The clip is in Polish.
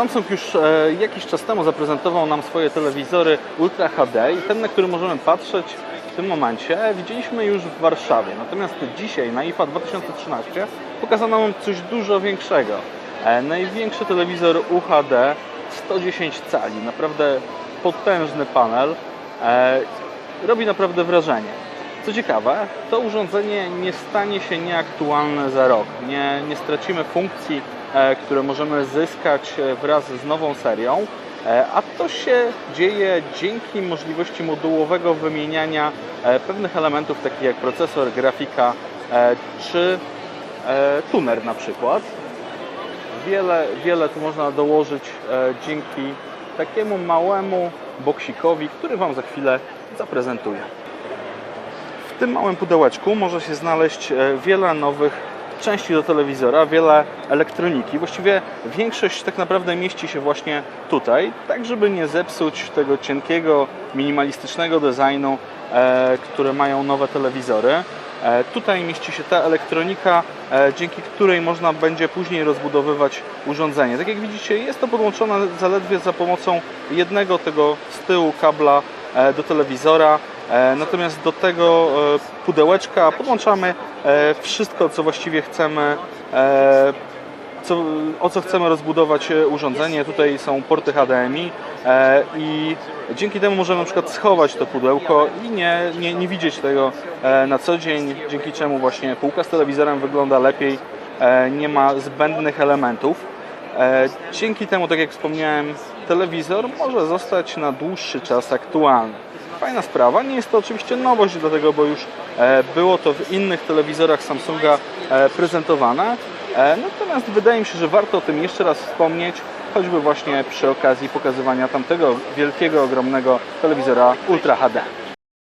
Samsung już e, jakiś czas temu zaprezentował nam swoje telewizory Ultra HD i ten, na który możemy patrzeć w tym momencie, widzieliśmy już w Warszawie. Natomiast dzisiaj na IFA 2013 pokazano nam coś dużo większego. E, największy telewizor UHD 110 cali, naprawdę potężny panel. E, robi naprawdę wrażenie. Co ciekawe, to urządzenie nie stanie się nieaktualne za rok. Nie, nie stracimy funkcji, e, które możemy zyskać e, wraz z nową serią, e, a to się dzieje dzięki możliwości modułowego wymieniania pewnych elementów, takich jak procesor, grafika czy tuner na przykład. Wiele, wiele tu można dołożyć dzięki takiemu małemu boksikowi, który Wam za chwilę zaprezentuję. Tym małym pudełeczku może się znaleźć e, wiele nowych części do telewizora, wiele elektroniki. Właściwie większość tak naprawdę mieści się właśnie tutaj, tak żeby nie zepsuć tego cienkiego, minimalistycznego designu, e, które mają nowe telewizory. E, Tutaj mieści się ta elektronika, e, dzięki której można będzie później rozbudowywać urządzenie. Tak jak widzicie, jest to podłączone zaledwie za pomocą jednego tego z tyłu kabla e, do telewizora. E, Natomiast do tego e, pudełeczka podłączamy e, wszystko, co właściwie chcemy, co, o co chcemy rozbudować urządzenie. Tutaj są porty HDMI i dzięki temu możemy na przykład schować to pudełko i nie, nie, nie widzieć tego na co dzień, dzięki czemu właśnie półka z telewizorem wygląda lepiej, nie ma zbędnych elementów. Dzięki temu, tak jak wspomniałem, telewizor może zostać na dłuższy czas aktualny. Fajna sprawa, nie jest to oczywiście nowość, dlatego bo już e, było to w innych telewizorach Samsunga e, prezentowane. E, Natomiast wydaje mi się, że warto o tym jeszcze raz wspomnieć, choćby właśnie przy okazji pokazywania tamtego wielkiego, ogromnego telewizora Ultra HD.